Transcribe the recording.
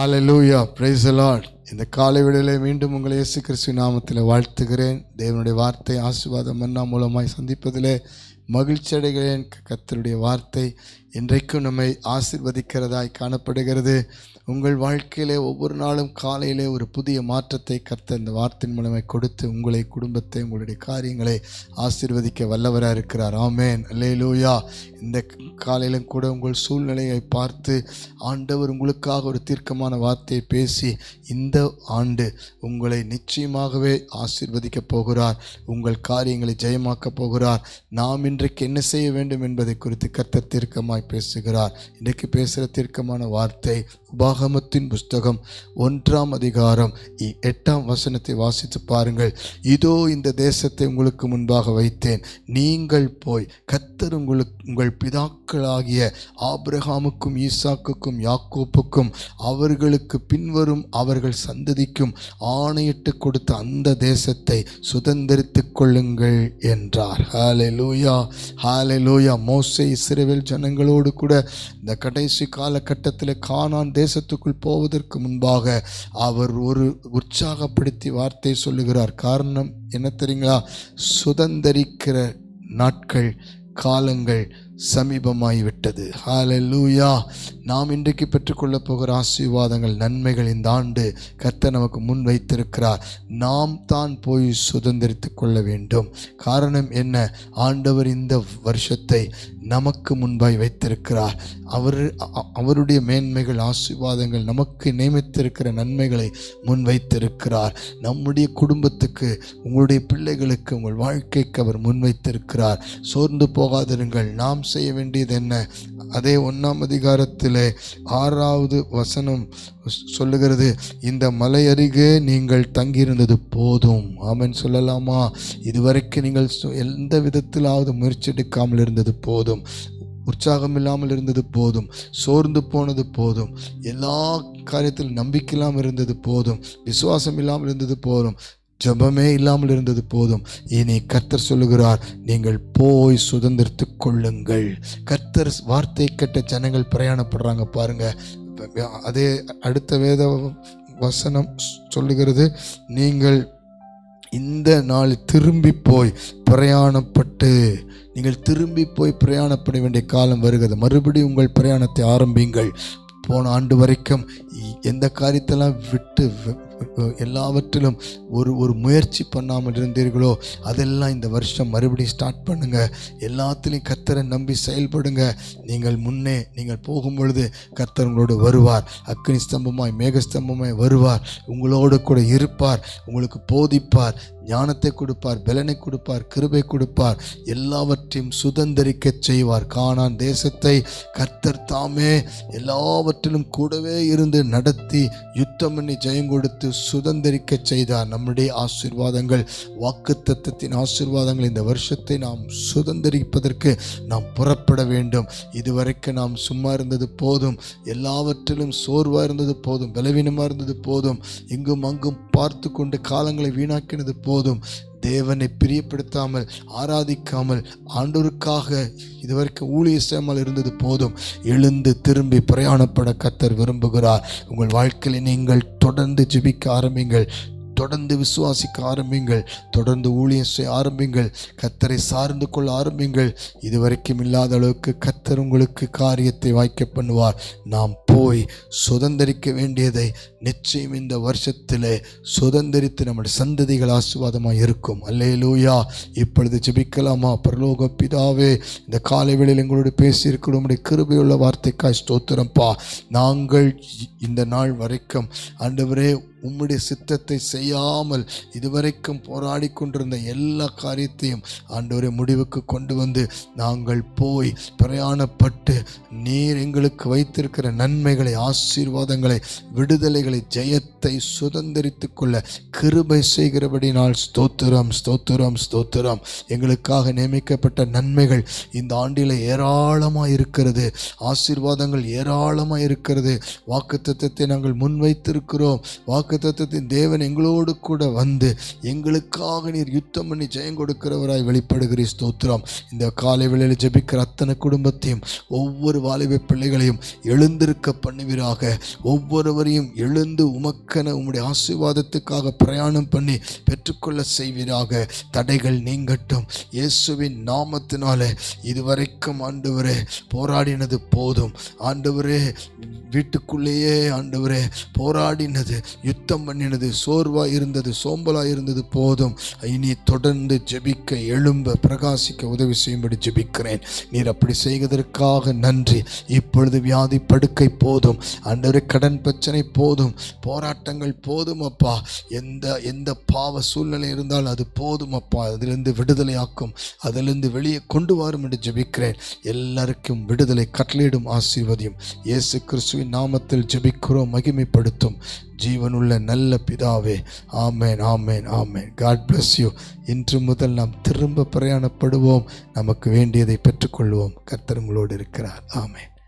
ஹாலலூயா praise Lord இந்த காலை விடலை மீண்டும் உங்களை இயேசு கிறிஸ்து நாமத்தில் வாழ்த்துகிறேன். தேவனுடைய வார்த்தை ஆசீர்வாதம் மன்னா மூலமாய் சந்திப்பதிலே மகிழ்ச்சி அடைகிறேன். கத்தருடைய வார்த்தை இன்றைக்கும் நம்மை ஆசிர்வதிக்கிறதாய் காணப்படுகிறது. உங்கள் வாழ்க்கையிலே ஒவ்வொரு நாளும் காலையிலே ஒரு புதிய மாற்றத்தை கத்த இந்த வார்த்தையின் மூலமாய் கொடுத்து உங்களை குடும்பத்தை உங்களுடைய காரியங்களை ஆசிர்வதிக்க வல்லவராக இருக்கிறார் ஆமேன். அல்லேலூயா இந்த காலையிலும் கூட உங்கள் சூழ்நிலையை பார்த்து ஆண்டவர் உங்களுக்காக ஒரு தீர்க்கமான வார்த்தையை பேசி இந்த ஆண்டு உங்களை நிச்சயமாகவே ஆசிர்வதிக்கப் போகிறார். உங்கள் காரியங்களை ஜெயமாக்கப் போகிறார். நாம் இன்றைக்கு என்ன செய்ய வேண்டும் என்பதை குறித்து கர்த்தர் தீர்க்கமாய் பேசுகிறார். இன்றைக்கு பேசுகிற தீர்க்கமான வார்த்தை உபாகமத்தின் புஸ்தகம் ஒன்றாம் அதிகாரம் எட்டாம் வசனத்தை வாசித்து பாருங்கள். இதோ இந்த தேசத்தை உங்களுக்கு முன்பாக வைத்தேன். நீங்கள் போய் கத்தர் உங்களுக்கு உங்கள் பிதாக்களாகிய ஆபிரகாமுக்கும் ஈசாக்குக்கும் யாக்கோப்புக்கும் அவர்களுக்கு பின்வரும் அவர்கள் சந்ததிக்கும் ஆணையிட்டு கொடுத்த அந்த தேசத்தை சுதந்திரித்து கொள்ளுங்கள் என்றார். ஹalleluya ஹalleluya மோசே சிறுவில் ஜனங்களோடு கூட இந்த கடைசி காலகட்டத்தில் கானான் தேசத்துக்குள் போவதற்கு முன்பாக அவர் ஒரு உற்சாகப்படுத்தி வார்த்தை சொல்லுகிறார். காரணம் என்ன தெரியுங்களா? சுதந்தரிக்கிற நாட்கள் காலங்கள் சமீபமாகிவிட்டது விட்டது லூயா நாம் இன்றைக்கு பெற்றுக்கொள்ளப் போகிற ஆசீர்வாதங்கள் நன்மைகள் இந்த ஆண்டு கர்த்தர் நமக்கு முன் வைத்திருக்கிறார். நாம் தான் போய் சுதந்திரித்து கொள்ள வேண்டும். காரணம் என்ன? ஆண்டவர் இந்த வருஷத்தை நமக்கு முன்பாய் வைத்திருக்கிறார். அவர் அவருடைய மேன்மைகள் ஆசீர்வாதங்கள் நமக்கு நியமித்திருக்கிற நன்மைகளை முன் வைத்திருக்கிறார். நம்முடைய குடும்பத்துக்கு உங்களுடைய பிள்ளைகளுக்கு உங்கள் வாழ்க்கைக்கு அவர் முன்வைத்திருக்கிறார் சோர்ந்து போகாதிருங்கள். நாம் செய்ய வேண்டியது என்ன? அதே ஒன்றாம் அதிகாரத்தில் ஆறாவது வசனம் சொல்லுகிறது இந்த மலை அருகே நீங்கள் தங்கியிருந்தது போதும். ஆமென் சொல்லலாமா? இதுவரைக்கும் நீங்கள் எந்த விதத்திலாவது முயற்சி எடுக்காமல் இருந்தது போதும். உற்சாகம் இல்லாமல் இருந்தது போதும். சோர்ந்து போனது போதும். எல்லா காரியத்திலும் நம்பிக்கை இல்லாமல் இருந்தது போதும். விசுவாசம் இல்லாமல் இருந்தது போதும். ஜெபமே இல்லாமல் இருந்தது போதும். இனி கர்த்தர் சொல்லுகிறார் நீங்கள் போய் சுதந்திரத்து கொள்ளுங்கள். கர்த்தர் வார்த்தை கேட்ட ஜனங்கள் பிரயாணப்படுறாங்க பாருங்க. அதே அடுத்த வேத வசனம் சொல்லுகிறது நீங்கள் இந்த நாள் திரும்பி போய் பிரயாணப்பட்டு நீங்கள் திரும்பி போய் பிரயாணப்பட வேண்டிய காலம் வருகிறது. மறுபடியும் உங்கள் பிரயாணத்தை ஆரம்பிங்கள் போன ஆண்டு வரைக்கும் எந்த காரியத்தெல்லாம் விட்டு எல்லாவற்றிலும் ஒரு ஒரு முயற்சி பண்ணாமல் இருந்தீர்களோ அதெல்லாம் இந்த வருஷம் மறுபடியும் ஸ்டார்ட் பண்ணுங்க. எல்லாத்துலேயும் கர்த்தரை நம்பி செயல்படுங்க. நீங்கள் முன்னே நீங்கள் போகும் பொழுது கர்த்தர் உங்களோடு வருவார். அக்னி ஸ்தம்பமாய் மேகஸ்தம்பமாய் வருவார். உங்களோடு கூட இருப்பார். உங்களுக்கு போதிப்பார். ஞானத்தை கொடுப்பார். பலனை கொடுப்பார். கிருபை கொடுப்பார். எல்லாவற்றையும் சுதந்தரிக்கச் செய்வார். காணான் தேசத்தை கர்த்தர் தாமே எல்லாவற்றிலும் கூடவே இருந்து நடத்தி யுத்தம் பண்ணி ஜெயம் கொடுத்து சுதந்தரிக்கச் செய்தார். நம்முடைய ஆசீர்வாதங்கள் வாக்குத்தத்தத்தின் ஆசீர்வாதங்கள் இந்த வருஷத்தை நாம் சுதந்தரிப்பதற்கு நாம் புறப்பட வேண்டும். இதுவரைக்கும் நாம் சும்மா இருந்தது போதும். எல்லாவற்றிலும் சோர்வாக இருந்தது போதும். பலவீனமாக இருந்தது போதும். இங்கும் அங்கும் பார்த்து கொண்டு காலங்களை வீணாக்கினது போதும். தேவனை பிரியப்படுத்தாமல் ஆராதிக்காமல் ஆண்டோருக்காக இதுவரைக்கும் ஊழிய செய்யாமல் இருந்தது போதும். எழுந்து திரும்பி பிரயாணப்பட கத்தர் விரும்புகிறார். உங்கள் வாழ்க்கையில் நீங்கள் தொடர்ந்து ஜெபிக்க ஆரம்பிங்கள். தொடர்ந்து விசுவாசிக்க ஆரம்பிங்கள். தொடர்ந்து ஊழியம் செய்ய ஆரம்பிங்கள். கத்தரை சார்ந்து கொள்ள ஆரம்பிங்கள். இதுவரைக்கும் இல்லாத அளவுக்கு கத்தர் உங்களுக்கு காரியத்தை வாய்க்க பண்ணுவார். நாம் போய் சுதந்தரிக்க வேண்டியதை நிச்சயம் இந்த வருஷத்தில் சுதந்தரித்து நம்முடைய சந்ததிகள் ஆசீர்வாதமாக இருக்கும். அல்லேலூயா. இப்பொழுது ஜெபிக்கலாமா? பரலோக பிதாவே இந்த காலை வேளையில் எங்களோடு பேசியிருக்கிற உம்முடைய கிருபையுள்ள வார்த்தைக்காய் ஸ்தோத்திரம்ப்பா நாங்கள் இந்த நாள் வரைக்கும் ஆண்டவரே உம்முடைய சித்தத்தை செய்யாமல் இதுவரைக்கும் போராடி கொண்டிருந்த எல்லா காரியத்தையும் ஆண்டவரை முடிவுக்கு கொண்டு வந்து நாங்கள் போய் பிரயாணப்பட்டு நீர் எங்களுக்கு வைத்திருக்கிற நன்மைகளை ஆசீர்வாதங்களை விடுதலைகளை ஜெயத்தை சுதந்தரித்துக் கொள்ள கிருபை செய்கிறபடினால் ஸ்தோத்திரம் ஸ்தோத்திரம் ஸ்தோத்திரம். எங்களுக்காக நியமிக்கப்பட்ட நன்மைகள் இந்த ஆண்டில் ஏராளமாக இருக்கிறது. ஆசீர்வாதங்கள் ஏராளமாக இருக்கிறது. வாக்குத்தத்தத்தை நாங்கள் முன்வைத்திருக்கிறோம். வாக்குத்தத்தத்தின் தேவன் எங்களோடு கூட வந்து எங்களுக்காக நீர் யுத்தம் பண்ணி ஜெயம் கொடுக்கிறவராய் வெளிப்படுகிறீர். ஸ்தோத்திரம். இந்த காலை வேளையில் ஜெபிக்கிற அத்தனை குடும்பத்தையும் ஒவ்வொரு வாலிப பிள்ளைகளையும் எழுந்திருக்க பண்ணுவீராக. ஒவ்வொருவரையும் எழுந்து உமக்கென உம்முடைய ஆசீர்வாதத்துக்காக பிரயாணம் பண்ணி பெற்றுக்கொள்ள செய்வீராக. தடைகள் நீங்கட்டும். இயேசுவின் நாமத்தினாலே இதுவரைக்கும் ஆண்டவரே போராடினது போதும். ஆண்டவரே வீட்டுக்குள்ளேயே ஆண்டவரே போராடினது யுத்தம் பண்ணினது சோர்வாக இருந்தது சோம்பலாக இருந்தது போதும். இனி தொடர்ந்து ஜெபிக்க எழும்ப பிரகாசிக்க உதவி செய்யும்படி ஜெபிக்கிறேன். நீர் அப்படி செய்வதற்காக நன்றி. இப்பொழுது வியாதி படுக்கை போதும். ஆண்டவரே கடன் பிரச்சனை போதும். போராட்டங்கள் போதும் அப்பா. எந்த எந்த பாவ சூழ்நிலை இருந்தாலும் அது போதும் அப்பா. அதிலிருந்து விடுதலையாக்கும். அதிலிருந்து வெளியே கொண்டு வரும் என்று ஜெபிக்கிறேன். எல்லாருக்கும் விடுதலை கட்டளையிடும் ஆசீர்வதியும். இயேசு கிறிஸ்து இயேசுவின் நாமத்தில் ஜெபிக்கிறோம் மகிமைப்படுத்தும். ஜீவனுள்ள நல்ல பிதாவே ஆமேன் ஆமேன் ஆமேன். காட் பிளஸ் யூ இன்று முதல் நாம் திரும்ப பிரயாணப்படுவோம். நமக்கு வேண்டியதை பெற்றுக்கொள்வோம். கர்த்தர் உங்களோடு இருக்கிறார். ஆமேன்.